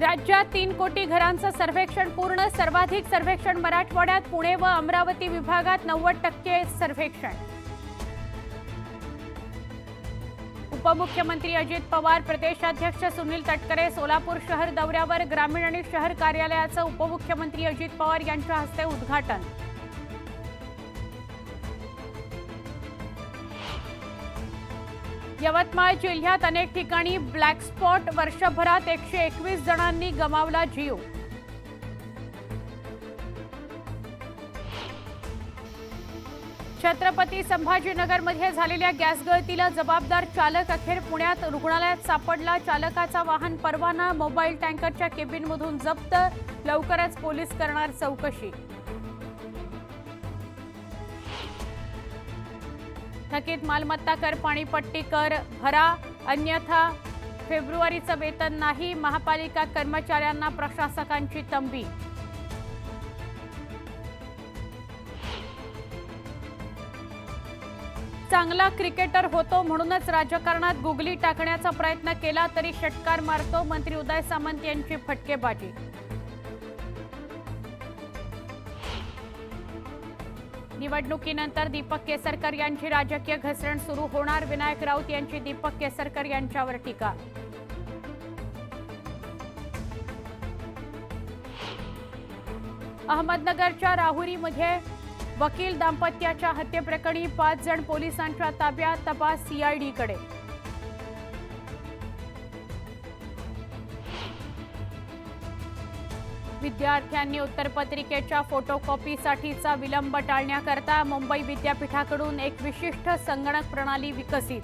राज्यात तीन कोटी घरांचं सर्वेक्षण पूर्ण सर्वाधिक सर्वेक्षण मराठवाड्यात पुणे व अमरावती विभागात नव्वद टक्के सर्वेक्षण. उपमुख्यमंत्री अजित पवार प्रदेशाध्यक्ष सुनील तटकरे सोलापूर शहर दौऱ्यावर ग्रामीण आणि शहर कार्यालयाचं उपमुख्यमंत्री अजित पवार यांच्या हस्ते उद्घाटन. यवतमाळ जिल्ह्यात अनेक ठिकाणी ब्लॅक स्पॉट वर्षभरात एकशे एकवीस जणांनी गमावला जीव. छत्रपती संभाजीनगरमध्ये झालेल्या गॅस गळतीला जबाबदार चालक अखेर पुण्यात रुग्णालयात सापडला. चालकाचा वाहन परवाना मोबाईल टँकरच्या केबिनमधून जप्त. लवकरच पोलीस करणार चौकशी. थकीत मालमत्ता कर पाणीपट्टी कर भरा अन्यथा फेब्रुवारीचं वेतन नाही महापालिका कर्मचाऱ्यांना प्रशासकांची तंबी. चांगला क्रिकेटर होतो म्हणूनच राजकारणात गुगली टाकण्याचा प्रयत्न केला तरी षटकार मारतो मंत्री उदय सामंत यांची फटकेबाजी. निवडणुकीनंतर दीपक केसरकर यांची राजकीय घसरण सुरू होणार. विनायक राऊत यांची दीपक केसरकर यांच्यावर टीका. अहमदनगरच्या राहुरीमध्ये वकील दाम्पत्याच्या हत्येप्रकरणी पाच जण पोलिसांच्या ताब्यात तपास सीआयडीकडे विद्यार्थ्यांनी उत्तरपत्रिकेच्या फोटोकॉपीसाठीचा विलंब टाळण्याकरता मुंबई विद्यापीठाकडून एक विशिष्ट संगणक प्रणाली विकसित.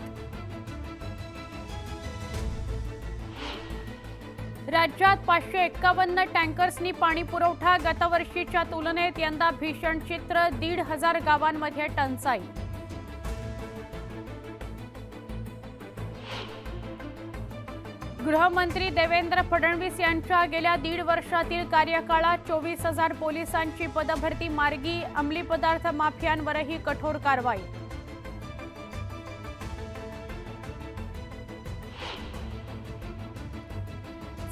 राज्यात पाचशे एक्कावन्न टँकर्सनी पाणी पुरवठा गतवर्षीच्या तुलनेत यंदा भीषण चित्र दीड हजार गावांमध्ये टंचाई. गृहमंत्री देवेंद्र फडणवीस यांच्या गेल्या दीड वर्षातील कार्यकाळात चोवीस हजार पोलिसांची पदभरती मार्गी अंमली पदार्थ माफियांवरही कठोर कारवाई.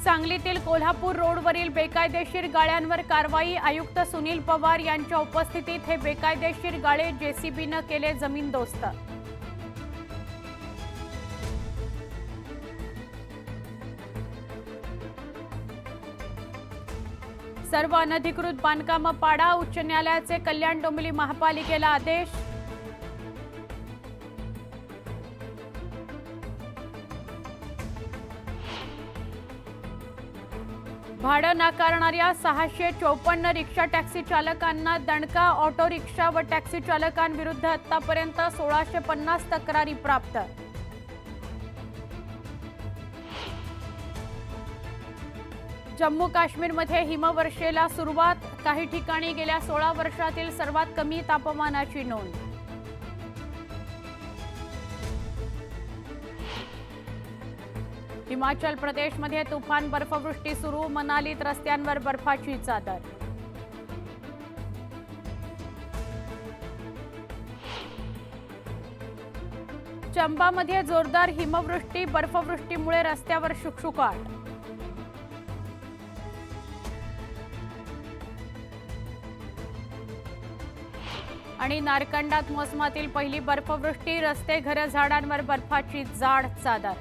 सांगलीतील कोल्हापूर रोडवरील बेकायदेशीर गाळ्यांवर कारवाई आयुक्त सुनील पवार यांच्या उपस्थितीत हे बेकायदेशीर गाळे जेसीबीनं केले जमीनदोस्त सर्व अनधिकृत बांधकामं पाडा. उच्च न्यायालयाचे कल्याण डोंबिवली महापालिकेला आदेश. भाडं नाकारणाऱ्या सहाशे चोपन्न रिक्षा टॅक्सी चालकांना दणका ऑटो रिक्षा व टॅक्सी चालकांविरुद्ध आतापर्यंत सोळाशे पन्नास तक्रारी प्राप्त. जम्मू काश्मीरमध्ये हिमवर्षेला सुरुवात. काही ठिकाणी गेल्या सोळा वर्षातील सर्वात कमी तापमानाची नोंद. हिमाचल प्रदेशमध्ये तुफान बर्फवृष्टी सुरू मनालीत रस्त्यांवर बर्फाची चादर. चंबामध्ये जोरदार हिमवृष्टी बर्फवृष्टीमुळे रस्त्यावर शुकशुकाट. आणि नारकंडात मोसमातील पहिली बर्फवृष्टी रस्ते घरं झाडांवर बर्फाची जाड चादर.